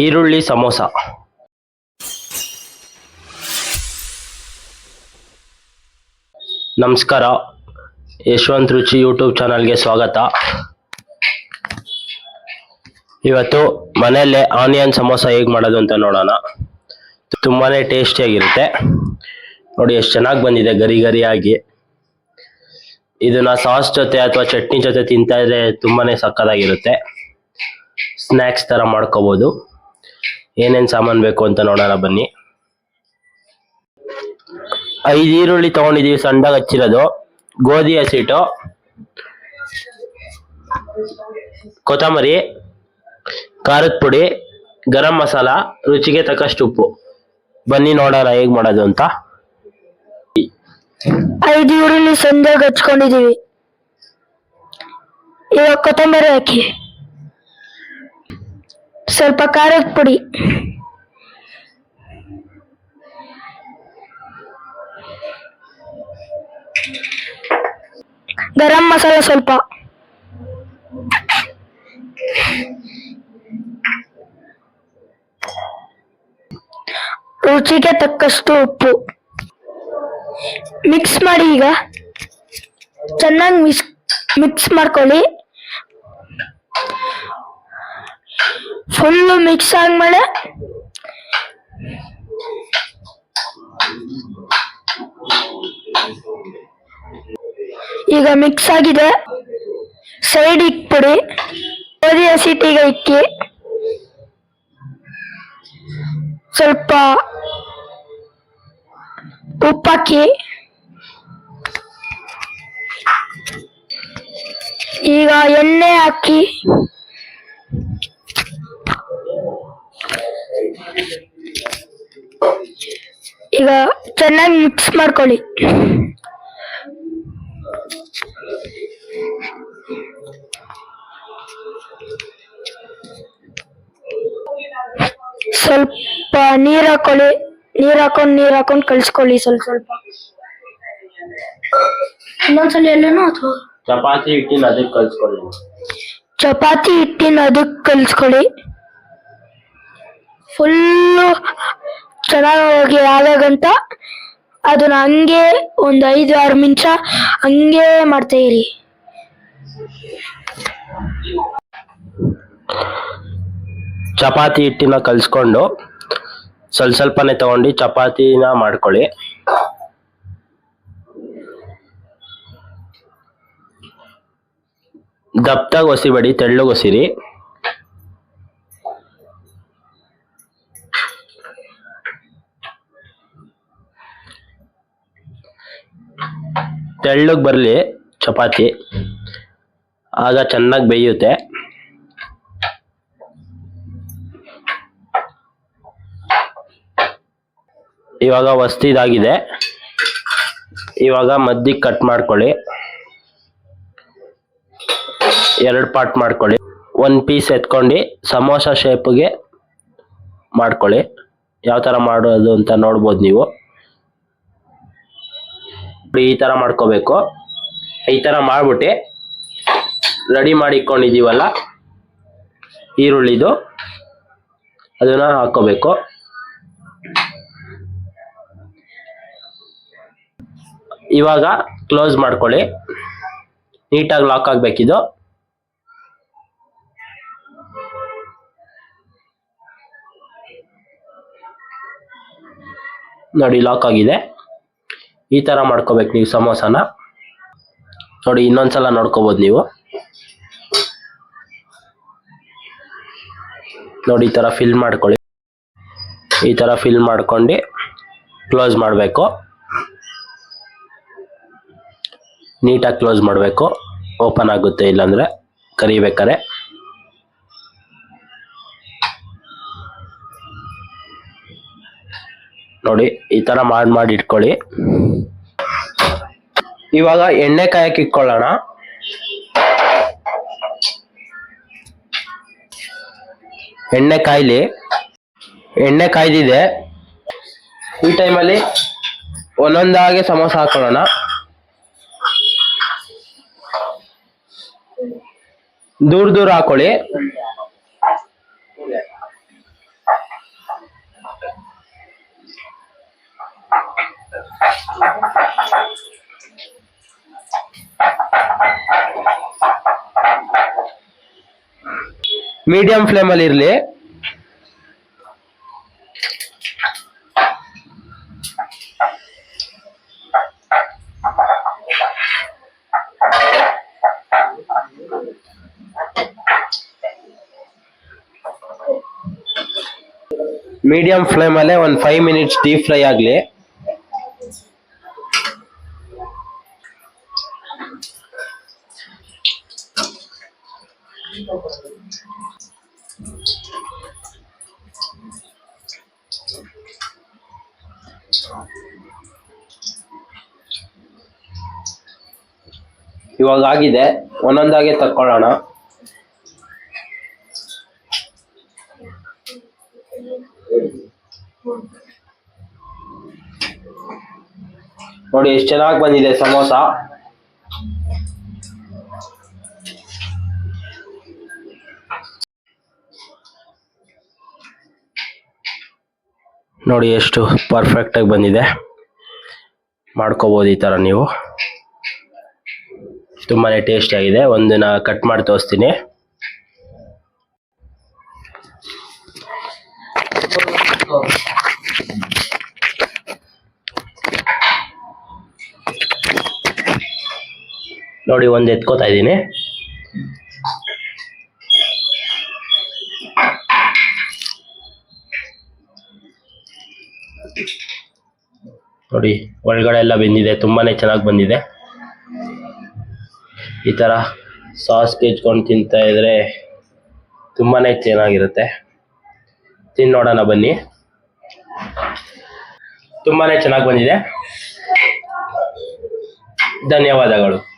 ಈರುಳ್ಳಿ ಸಮೋಸ. ನಮಸ್ಕಾರ. ಯಶವಂತ್ ರುಚಿ ಯೂಟ್ಯೂಬ್ ಚಾನಲ್ಗೆ ಸ್ವಾಗತ. ಇವತ್ತು ಮನೆಯಲ್ಲೇ ಆನಿಯನ್ ಸಮೋಸ ಹೇಗೆ ಮಾಡೋದು ಅಂತ ನೋಡೋಣ. ತುಂಬಾ ಟೇಸ್ಟಿಯಾಗಿರುತ್ತೆ. ನೋಡಿ ಎಷ್ಟು ಚೆನ್ನಾಗಿ ಬಂದಿದೆ ಗರಿ ಗರಿಯಾಗಿ. ಇದನ್ನ ಸಾಸ್ ಜೊತೆ ಅಥವಾ ಚಟ್ನಿ ಜೊತೆ ತಿಂತಾ ಇದ್ರೆ ತುಂಬಾನೇ ಸಕ್ಕತ್ತಾಗಿರುತ್ತೆ. ಸ್ನ್ಯಾಕ್ಸ್ ಥರ ಮಾಡ್ಕೋಬಹುದು ಏನೇನ್ ಸಾಮಾನು ಬೇಕು ಅಂತ ನೋಡೋಣ ಬನ್ನಿ. ಐದು ಈರುಳ್ಳಿ ತಗೊಂಡಿದೀವಿ ಸಣ್ಣಗೆ ಹಚ್ಚಿರೋದು. ಗೋಧಿ ಹಸಿಟ್ಟು. ಕೊತ್ತಂಬರಿ, ಖಾರದ ಪುಡಿ, ಗರಂ ಮಸಾಲ, ರುಚಿಗೆ ತಕ್ಕಷ್ಟು ಉಪ್ಪು. ಬನ್ನಿ ನೋಡೋಣ ಹೇಗ್ ಮಾಡೋದು ಅಂತ. ಐದು ಈರುಳ್ಳಿ ಸಂಜೆಗೆ ಹಚ್ಕೊಂಡಿದ್ದೀವಿ ಇವಾಗ ಕೊತ್ತಂಬರಿ ಹಾಕಿ. ಸ್ವಲ್ಪ ಖಾರದ ಪುಡಿ. ಗರಂ ಮಸಾಲ ಸ್ವಲ್ಪ. ರುಚಿಗೆ ತಕ್ಕಷ್ಟು ಉಪ್ಪು. ಮಿಕ್ಸ್ ಮಾಡಿ ಈಗ ಚೆನ್ನಾಗಿ ಮಿಕ್ಸ್ ಮಿಕ್ಸ್ ಮಾಡ್ಕೊಳ್ಳಿ. ಫುಲ್ಲು ಮಿಕ್ಸ್ ಆದ್ಮೇಲೆ ಈಗ ಮಿಕ್ಸ್ ಆಗಿದೆ. ಸೈಡ್ ಇಕ್ಬಿಡಿ. ಗೋಧಿ ಹಸಿಟ್ಟಿಗೆ ಇಕ್ಕಿ. ಸ್ವಲ್ಪ ಉಪ್ಪಾಕಿ. ಈಗ ಎಣ್ಣೆ ಹಾಕಿ ಈಗ ಚೆನ್ನಾಗಿ ಮಿಕ್ಸ್ ಮಾಡ್ಕೊಳ್ಳಿ. ಸ್ವಲ್ಪ ನೀರ್ ಹಾಕೊಳ್ಳಿ. ನೀರ್ ಹಾಕೊಂಡು ನೀರ್ ಹಾಕೊಂಡು ಕಳ್ಸ್ಕೊಳ್ಳಿ ಸ್ವಲ್ಪ ಸ್ವಲ್ಪ. ಇನ್ನೊಂದ್ಸಲ ಎಲ್ಲನೂ ಅಥವಾ? ಚಪಾತಿ ಹಿಟ್ಟಿನ ಅದಕ್ಕೆ ಕಲ್ಸ್ಕೊಳ್ಳಿ ಚಪಾತಿ ಹಿಟ್ಟಿನ ಅದಕ್ಕೆ ಕಲ್ಸ್ಕೊಳ್ಳಿ ಫುಲ್ಲು ಚೆನ್ನಾಗಿ ಆದಾಗಂತ ಅದನ್ನ ಹಂಗೆ ಒಂದು ಐದು, ಆರು ನಿಮಿಷ ಹಂಗೆ ಮಾಡ್ತಾ ಇರಿ. ಚಪಾತಿ ಹಿಟ್ಟಿನ ಕಲ್ಸ್ಕೊಂಡು ಸ್ವಲ್ಪ ಸ್ವಲ್ಪನೇ ತಗೊಂಡು ಚಪಾತಿನ ಮಾಡ್ಕೊಳ್ಳಿ. ದಪ್ಪದಾಗ ಒಸಿಬೇಡಿ ತೆಳ್ಳಗೆ ಒಸಿರಿ. ತೆಳ್ಳಗೆ ಬರಲಿ ಚಪಾತಿ. ಆಗ ಚೆನ್ನಾಗಿ ಬೇಯುತ್ತೆ. ಇವಾಗ ವಸ್ತಿದಾಗಿದೆ ಇವಾಗ ಮದ್ದಿಗೆ ಕಟ್ ಮಾಡ್ಕೊಳ್ಳಿ. ಎರಡು ಪಾರ್ಟ್ ಮಾಡ್ಕೊಳ್ಳಿ. ಒಂದು ಪೀಸ್ ಎತ್ಕೊಂಡು ಸಮೋಸ ಶೇಪ್ಗೆ ಮಾಡ್ಕೊಳ್ಳಿ. ಯಾವ ಥರ ಮಾಡೋದು ಅಂತ ನೋಡ್ಬೋದು ನೀವು. ಈ ಥರ ಮಾಡ್ಕೋಬೇಕು. ಈ ಥರ ಮಾಡ್ಬಿಟ್ಟು ರೆಡಿ ಮಾಡಿ ಇಕ್ಕೊಂಡಿದೀವಲ್ಲ ಈರುಳ್ಳಿದು. ಅದನ್ನ ಹಾಕೋಬೇಕು. ಇವಾಗ ಕ್ಲೋಸ್ ಮಾಡ್ಕೊಳ್ಳಿ. ನೀಟಾಗಿ ಲಾಕ್ ಆಗ್ಬೇಕಿದು. ನೋಡಿ ಲಾಕ್ ಆಗಿದೆ. ಈ ತರ ಮಾಡ್ಕೋಬೇಕು ನೀವು ಸಮೋಸನ. ನೋಡಿ, ಇನ್ನೊಂದ್ಸಲ ನೋಡ್ಕೋಬಹುದು ನೀವು. ನೋಡಿ, ಈ ತರ ಫಿಲ್ ಮಾಡ್ಕೊಳ್ಳಿ. ಈ ತರ ಫಿಲ್ ಮಾಡ್ಕೊಂಡು ಕ್ಲೋಸ್ ಮಾಡಬೇಕು. ನೀಟಾಗಿ ಕ್ಲೋಸ್ ಮಾಡಬೇಕು. ಓಪನ್ ಆಗುತ್ತೆ ಇಲ್ಲಾಂದ್ರೆ ಕರಿಬೇಕಾರೆ ನೋಡಿ, ಈ ತರ ಮಾಡಿ ಮಾಡಿ ಇಟ್ಕೊಳ್ಳಿ. ಇವಾಗ ಎಣ್ಣೆ ಕಾಯಕ್ಕೆ ಇಟ್ಕೊಳ್ಳೋಣ. ಎಣ್ಣೆ ಕಾಯ್ಲಿ. ಎಣ್ಣೆ ಕಾಯ್ದಿದೆ. ಈ ಟೈಮಲ್ಲಿ ಒಂದೊಂದಾಗೆ ಸಮೋಸ ಹಾಕೊಳ್ಳೋಣ. ದೂರ ದೂರ ಹಾಕೊಳ್ಳಿ. ಮೀಡಿಯಂ ಫ್ಲೇಮಲ್ಲಿ ಇರಲಿ. ಮೀಡಿಯಂ ಫ್ಲೇಮಲ್ಲೇ ಒಂದು ಫೈವ್ ಮಿನಿಟ್ಸ್ ಡೀಪ್ ಫ್ರೈ ಆಗಲಿ. ಇವಾಗ ಆಗಿದೆ ಒಂದೊಂದಾಗೆ ತಕ್ಕೊಳ್ಳೋಣ. ನೋಡಿ ಎಷ್ಟು ಚೆನ್ನಾಗಿ ಬಂದಿದೆ ಸಮೋಸ. ನೋಡಿ ಎಷ್ಟು ಪರ್ಫೆಕ್ಟಾಗಿ ಬಂದಿದೆ. ಮಾಡ್ಕೋಬೋದು ಈ ಥರ ನೀವು. ತುಂಬಾ ಟೇಸ್ಟಿಯಾಗಿದೆ ಒಂದನ್ನ ಕಟ್ ಮಾಡಿ ತೋರಿಸ್ತೀನಿ. ನೋಡಿ, ಒಂದು ಎತ್ಕೋತಾ ಇದ್ದೀನಿ. ನೋಡಿ ಒಳಗಡೆ ಎಲ್ಲ ಬೆಂದಿದೆ, ತುಂಬಾನೇ ಚೆನ್ನಾಗಿ ಬಂದಿದೆ. ಈ ಥರ ಸಾಸ್ ಕೆಚ್ಕೊಂಡು ತಿಂತಾ ಇದ್ರೆ ತುಂಬಾನೇ ಚೆನ್ನಾಗಿರುತ್ತೆ. ತಿನ್ ನೋಡೋಣ ಬನ್ನಿ. ತುಂಬಾನೇ ಚೆನ್ನಾಗಿ ಬಂದಿದೆ. ಧನ್ಯವಾದಗಳು.